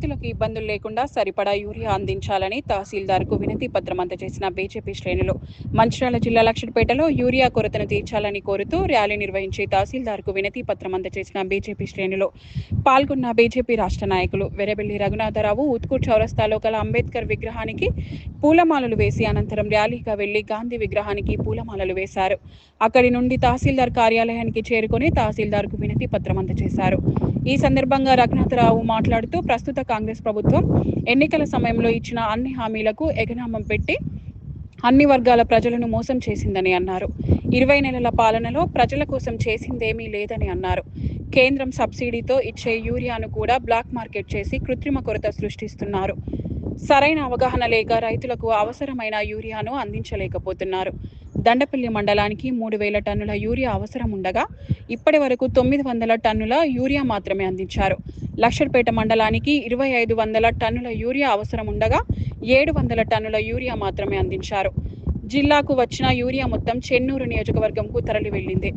రైతులకు ఇబ్బందులు లేకుండా సరిపడా యూరియా అందించాలని తహసీల్దార్కు వినతి పత్రం అందజేసిన బీజేపీ శ్రేణులు. మంచిర్యాల జిల్లా లక్షడిపేటలో యూరియా కొరతను తీర్చాలని కోరుతూ ర్యాలీ నిర్వహించి తహసీల్దార్కు వినతి పత్రం అందజేసిన బీజేపీ శ్రేణులు. పాల్గొన్న బీజేపీ రాష్ట్ర నాయకులు వెరబెల్లి రఘునాథరావు ఉత్కూర్ చౌరస్తాలో గల అంబేద్కర్ విగ్రహానికి పూలమాలలు వేసి అనంతరం ర్యాలీగా వెళ్ళి గాంధీ విగ్రహానికి పూలమాలలు వేశారు. అక్కడి నుండి తహసీల్దార్ కార్యాలయానికి చేరుకొని తహసీల్దార్కు వినతి పత్రం అందజేశారు. ఈ సందర్భంగా రఘునాథరావు మాట్లాడుతూ ప్రస్తుత కాంగ్రెస్ ప్రభుత్వం ఎన్నికల సమయంలో ఇచ్చిన అన్ని హామీలకు ఎగనామం పెట్టి అన్ని వర్గాల ప్రజలను మోసం చేసిందని అన్నారు. ఇరవై నెలల పాలనలో ప్రజల కోసం చేసిందేమీ లేదని అన్నారు. కేంద్రం సబ్సిడీతో ఇచ్చే యూరియాను కూడా బ్లాక్ మార్కెట్ చేసి కృత్రిమ కొరత సృష్టిస్తున్నారు. సరైన అవగాహన లేక రైతులకు అవసరమైన యూరియాను అందించలేకపోతున్నారు. దండపల్లి మండలానికి మూడు వేల టన్నుల యూరియా అవసరం ఉండగా ఇప్పటి వరకు తొమ్మిది వందల టన్నుల యూరియా మాత్రమే అందించారు. లక్షడ్పేట మండలానికి ఇరవై ఐదు వందల టన్నుల యూరియా అవసరం ఉండగా ఏడు వందల టన్నుల యూరియా మాత్రమే అందించారు. జిల్లాకు వచ్చిన యూరియా మొత్తం చెన్నూరు నియోజకవర్గంకు తరలి వెళ్ళింది.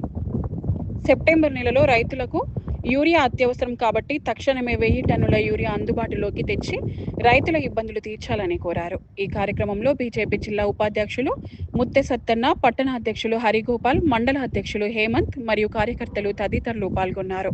సెప్టెంబర్ నెలలో రైతులకు యూరియా అత్యవసరం కాబట్టి తక్షణమే వెయ్యి టన్నుల యూరియా అందుబాటులోకి తెచ్చి రైతుల ఇబ్బందులు తీర్చాలని కోరారు. ఈ కార్యక్రమంలో బీజేపీ జిల్లా ఉపాధ్యక్షులు ముత్తె సత్తన్న పట్టణ అధ్యక్షులు హరిగోపాల్ మండల అధ్యక్షులు హేమంత్ మరియు కార్యకర్తలు తదితరులు పాల్గొన్నారు.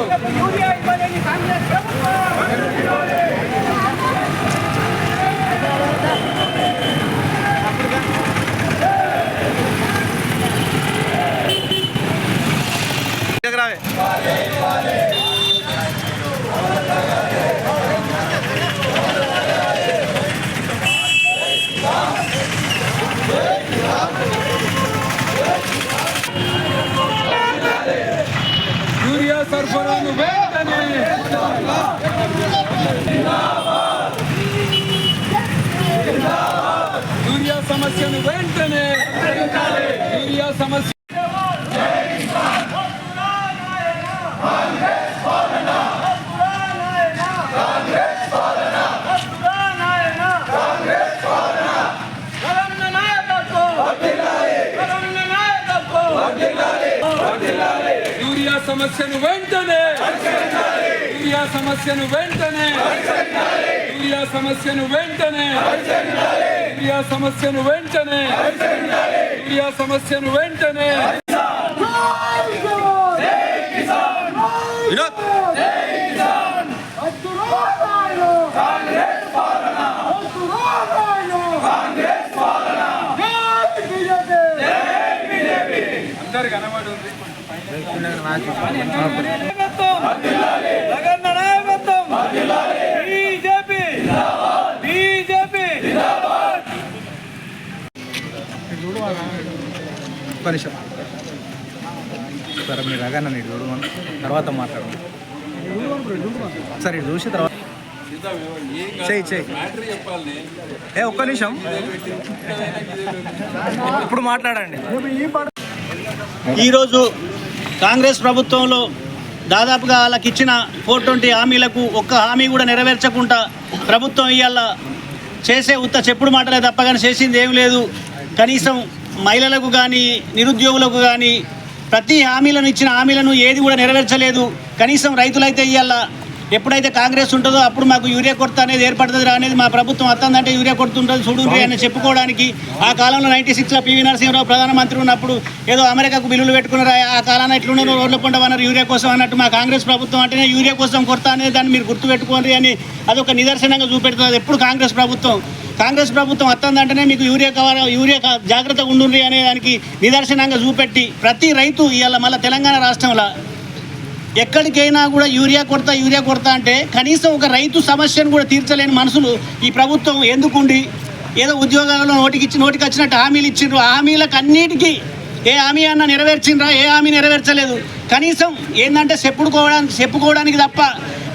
సమస్యను వెంటనే యూరియా సమస్య యూరియా సమస్యను వెంటనే యూరియా సమస్యను వెంటనే యూరియా సమస్యను వెంటనే యూరియా సమస్యను వెంటనే యూరియా సమస్యను వెంటనే అందరికి కనబడి ఉంది. జగన్ నాయకత్వం బీజేపీ బీజేపీ ఒక్క నిమిషం. సరే మీరు రాగానే నేను చూడమని తర్వాత మాట్లాడమని సరే ఇటు చూసి తర్వాత చెయ్యి చెయ్యి. ఏ ఒక్క నిమిషం. ఇప్పుడు మాట్లాడండి. ఈరోజు కాంగ్రెస్ ప్రభుత్వంలో దాదాపుగా వాళ్ళకి ఇచ్చిన ఫోర్ ట్వంటీ హామీలకు ఒక్క హామీ కూడా నెరవేర్చకుండా ప్రభుత్వం ఇవాళ చేసే ఉత్త చెప్పుడు మాటలే తప్ప కానీ చేసింది ఏం లేదు. కనీసం మహిళలకు కానీ నిరుద్యోగులకు కానీ ప్రతి హామీలను ఇచ్చిన హామీలను ఏది కూడా నెరవేర్చలేదు. కనీసం రైతులైతే ఇవాళ ఎప్పుడైతే కాంగ్రెస్ ఉంటుందో అప్పుడు మాకు యూరియా కొరత అనేది ఏర్పడుతుంది అనేది మా ప్రభుత్వం వస్తుందంటే యూరియా కొడుతుంటుంది చూడుండ్రి అని చెప్పుకోవడానికి. ఆ కాలంలో నైన్టీ సిక్స్లో పివి నరసింహరావు ప్రధానమంత్రి ఉన్నప్పుడు ఏదో అమెరికాకు బిల్లులు పెట్టుకున్నారు ఆ- ఆ కాలాన ఎట్లున్నారు రోడ్ల పంట అన్నారు యూరియా కోసం అన్నట్టు మా కాంగ్రెస్ ప్రభుత్వం అంటేనే యూరియా కోసం కొరత అనేది దాన్ని మీరు గుర్తుపెట్టుకోండి అని అదొక నిదర్శనంగా చూపెడుతుంది. అది ఎప్పుడు కాంగ్రెస్ ప్రభుత్వం? కాంగ్రెస్ ప్రభుత్వం వస్తుందంటేనే మీకు యూరియా కవర యూరియా జాగ్రత్తగా ఉండుండ్రి అనే దానికి నిదర్శనంగా చూపెట్టి ప్రతి రైతు ఇవాళ మళ్ళీ తెలంగాణ రాష్ట్రంలో ఎక్కడికైనా కూడా యూరియా కొరత యూరియా కొరత అంటే కనీసం ఒక రైతు సమస్యను కూడా తీర్చలేని మనుషులు ఈ ప్రభుత్వం ఎందుకుండి? ఏదో ఉద్యోగాలలో నోటికిచ్చి నోటికి వచ్చినట్టు హామీలు ఇచ్చిండ్రు. హామీలకు అన్నిటికీ ఏ హామీ అన్న నెరవేర్చిండ్రా? ఏ హామీ నెరవేర్చలేదు. కనీసం ఏంటంటే చెప్పుకోవడానికి చెప్పుకోవడానికి తప్ప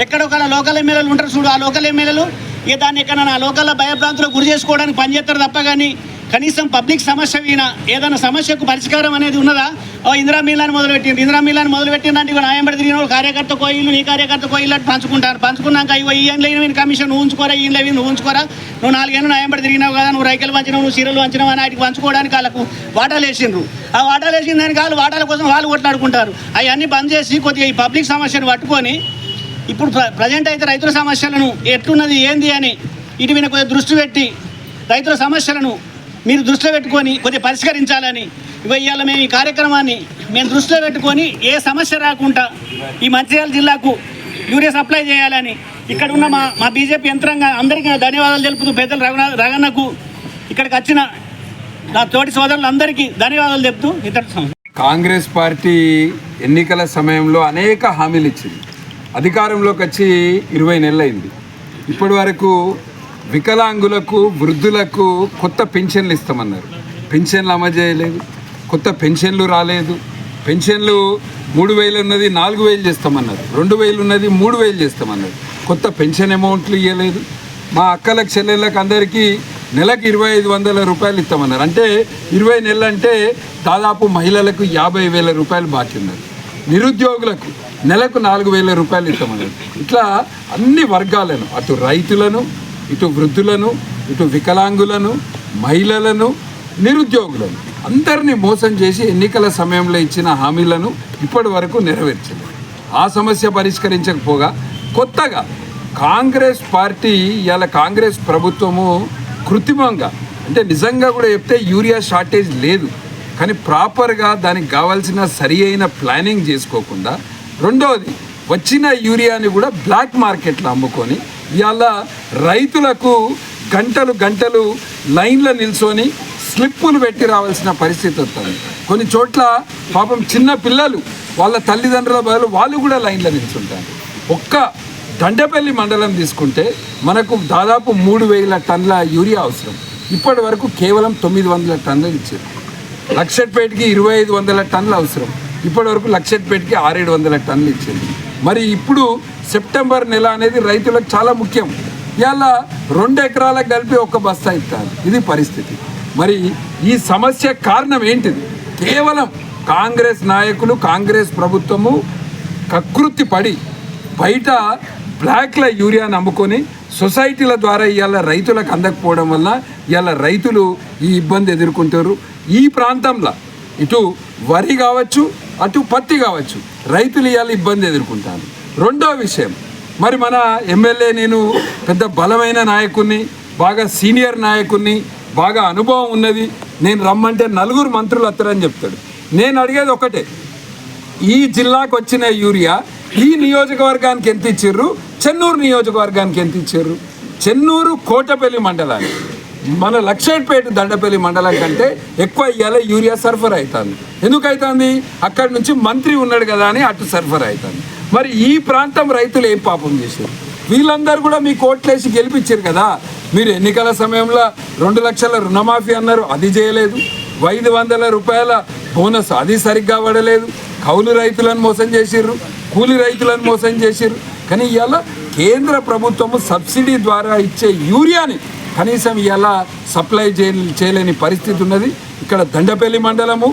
ఎక్కడో లోకల్ ఎమ్మెల్యేలు ఉంటారు చూడు ఆ లోకల్ ఎమ్మెల్యేలు ఇక దాన్ని ఎక్కడ నా లోకల్ భయభ్రాంతులకు గురి చేసుకోవడానికి పనిచేస్తారు తప్ప కానీ కనీసం పబ్లిక్ సమస్య విన ఏదైనా సమస్యకు పరిష్కారం అనేది ఉన్నదా? ఓ ఇందిరా మీలాన్ని మొదలుపెట్టింది ఇందిరా మీలాన్ని మొదలుపెట్టిందంటే ఇక న్యాయం తిరిగిన కార్యకర్త కోయిలు నీ కార్యకర్త కోయిలు అంటే పంచుకుంటారు. పంచుకున్నాక ఇవ్వ ఈ ఏం నేను కమిషన్ నువ్వు ఉంచుకోరా ఈ లేవి నువ్వు ఉంచుకోరా? నువ్వు నాలుగేళ్ళు న్యాయం పడి తిరిగినావు కదా నువ్వు రైకలు పంచినావు నువ్వు సీరలు పంచినావు అని వాటికి పంచుకోవడానికి వాళ్ళకు వాటాలు వేసిండ్రు. ఆ వాటాలు వేసిన దానికి వాళ్ళు వాటాల కోసం వాళ్ళు కొట్లాడుకుంటారు. అవన్నీ బంద్ చేసి కొద్దిగా ఈ పబ్లిక్ సమస్యను పట్టుకొని ఇప్పుడు ప్ర- ప్రజెంట్ అయితే రైతుల సమస్యలను ఎట్లున్నది ఏంది అని ఇటు మీద కొద్దిగా దృష్టి పెట్టి రైతుల సమస్యలను మీరు దృష్టిలో పెట్టుకొని కొద్దిగా పరిష్కరించాలని ఇవాళ మేము ఈ కార్యక్రమాన్ని మేము దృష్టిలో పెట్టుకొని ఏ సమస్య రాకుండా ఈ మంచిర్యాల జిల్లాకు యూరియా సప్లై చేయాలని ఇక్కడ ఉన్న మా మా బీజేపీ యంత్రాంగం అందరికీ ధన్యవాదాలు తెలుపుతూ పెద్దలు రఘునాథ్ రఘన్నకు ఇక్కడికి వచ్చిన నా తోటి సోదరులందరికీ ధన్యవాదాలు చెప్తూ ఇతర కాంగ్రెస్ పార్టీ ఎన్నికల సమయంలో అనేక హామీలు ఇచ్చింది. అధికారంలోకి వచ్చి ఇరవై నెలలైంది. ఇప్పటి వరకు వికలాంగులకు వృద్ధులకు కొత్త పెన్షన్లు ఇస్తామన్నారు. పెన్షన్లు అమలు చేయలేదు. కొత్త పెన్షన్లు రాలేదు. పెన్షన్లు మూడు వేలు ఉన్నది నాలుగు వేలు చేస్తామన్నారు. రెండు వేలు ఉన్నది మూడు వేలు చేస్తామన్నారు. కొత్త పెన్షన్ అమౌంట్లు ఇవ్వలేదు మా అక్కలకు చెల్లెళ్ళకి అందరికీ నెలకు ఇరవై ఐదు వందల రూపాయలు ఇస్తామన్నారు. అంటే ఇరవై నెలలు అంటే దాదాపు మహిళలకు యాభై వేల రూపాయలు బాకీ ఉన్నారు నిరుద్యోగులకు నెలకు నాలుగు వేల రూపాయలు ఇస్తామని ఇట్లా అన్ని వర్గాలను అటు రైతులను ఇటు వృద్ధులను ఇటు వికలాంగులను మహిళలను నిరుద్యోగులను అందరినీ మోసం చేసి ఎన్నికల సమయంలో ఇచ్చిన హామీలను ఇప్పటి వరకు నెరవేర్చింది ఆ సమస్య పరిష్కరించకపోగా కొత్తగా కాంగ్రెస్ పార్టీ ఇవాళ కాంగ్రెస్ ప్రభుత్వము కృత్రిమంగా అంటే నిజంగా కూడా చెప్తే యూరియా షార్టేజ్ లేదు. కానీ ప్రాపర్గా దానికి కావాల్సిన సరి అయిన ప్లానింగ్ చేసుకోకుండా రెండవది వచ్చిన యూరియాని కూడా బ్లాక్ మార్కెట్లో అమ్ముకొని ఇవాళ రైతులకు గంటలు గంటలు లైన్లో నిల్చొని స్లిప్పులు పెట్టి రావాల్సిన పరిస్థితి వస్తుంది. కొన్ని చోట్ల పాపం చిన్న పిల్లలు వాళ్ళ తల్లిదండ్రుల బదులు వాళ్ళు కూడా లైన్లో నిల్చుంటారు. ఒక్క దండపల్లి మండలం తీసుకుంటే మనకు దాదాపు మూడు వేల టన్నుల యూరియా అవసరం. ఇప్పటి వరకు కేవలం తొమ్మిది వందల టన్నులు ఇచ్చారు. లక్షపేటకి ఇరవై ఐదు వందల టన్నులు అవసరం. ఇప్పటి వరకు లక్షపేటకి ఆరేడు వందల టన్నులు ఇచ్చింది. మరి ఇప్పుడు సెప్టెంబర్ నెల అనేది రైతులకు చాలా ముఖ్యం. ఇవాళ రెండు ఎకరాలకు కలిపి ఒక బస్తా ఇస్తారు. ఇది పరిస్థితి. మరి ఈ సమస్య కారణం ఏంటిది? కేవలం కాంగ్రెస్ నాయకులు కాంగ్రెస్ ప్రభుత్వము కకృతి పడి బయట బ్లాక్ల యూరియాను అమ్ముకొని సొసైటీల ద్వారా ఇవాళ రైతులకు అందకపోవడం వల్ల ఇవాళ రైతులు ఈ ఇబ్బంది ఎదుర్కొంటారు. ఈ ప్రాంతంలో ఇటు వరి కావచ్చు అటు పత్తి కావచ్చు. రైతులు ఇవాళ ఇబ్బంది ఎదుర్కొంటాను రెండో విషయం మరి మన ఎమ్మెల్యే నేను పెద్ద బలమైన నాయకుడిని బాగా సీనియర్ నాయకుడిని బాగా అనుభవం ఉన్నది. నేను రమ్మంటే నలుగురు మంత్రులు వస్తారని చెప్తాడు. నేను అడిగేది ఒకటే ఈ జిల్లాకు వచ్చిన యూరియా ఈ నియోజకవర్గానికి ఎంత ఇచ్చిర్రు చెన్నూరు నియోజకవర్గానికి ఎంత ఇచ్చిర్రు చెన్నూరు కోటపల్లి మండలానికి. మన లక్షేట్పేట దండపల్లి మండలం కంటే ఎక్కువ ఇవాళ యూరియా సరఫరా అవుతుంది ఎందుకు అవుతుంది అక్కడి నుంచి మంత్రి ఉన్నాడు కదా అని అటు సరఫరా అవుతుంది మరి ఈ ప్రాంతం రైతులు ఏం పాపం చేశారు? వీళ్ళందరూ కూడా మీ కోట్లేసి గెలిపించారు కదా. మీరు ఎన్నికల సమయంలో రెండు లక్షల రుణమాఫీ అన్నారు అది చేయలేదు. ఐదు వందల రూపాయల బోనస్ అది సరిగ్గా పడలేదు. కౌలు రైతులను మోసం చేసిర్రు కూలి రైతులను మోసం చేసిర్రు. కానీ ఇవాళ కేంద్ర ప్రభుత్వము సబ్సిడీ ద్వారా ఇచ్చే యూరియాని కనీసం ఇవాళ సప్లై చేయ చేయలేని పరిస్థితి ఉన్నది. ఇక్కడ దండపల్లి మండలము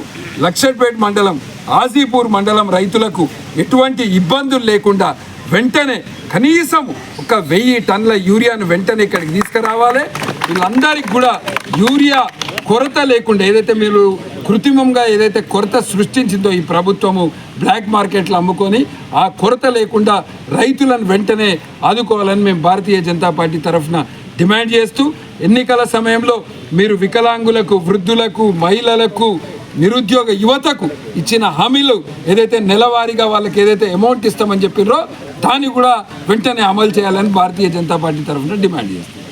లక్షపేట్ మండలం ఆజీపూర్ మండలం రైతులకు ఎటువంటి ఇబ్బందులు లేకుండా వెంటనే కనీసం ఒక వెయ్యి టన్నుల యూరియాను వెంటనే ఇక్కడికి తీసుకురావాలి. వీళ్ళందరికీ కూడా యూరియా కొరత లేకుండా ఏదైతే మీరు కృత్రిమంగా ఏదైతే కొరత సృష్టించిందో ఈ ప్రభుత్వము బ్లాక్ మార్కెట్లో అమ్ముకొని ఆ కొరత లేకుండా రైతులను వెంటనే ఆదుకోవాలని మేము భారతీయ జనతా పార్టీ తరఫున డిమాండ్ చేస్తూ ఎన్నికల సమయంలో మీరు వికలాంగులకు వృద్ధులకు మహిళలకు నిరుద్యోగ యువతకు ఇచ్చిన హామీలు ఏదైతే నెలవారీగా వాళ్ళకి ఏదైతే అమౌంట్ ఇస్తామని చెప్పిర్రో దాన్ని కూడా వెంటనే అమలు చేయాలని భారతీయ జనతా పార్టీ తరఫున డిమాండ్ చేస్తుంది.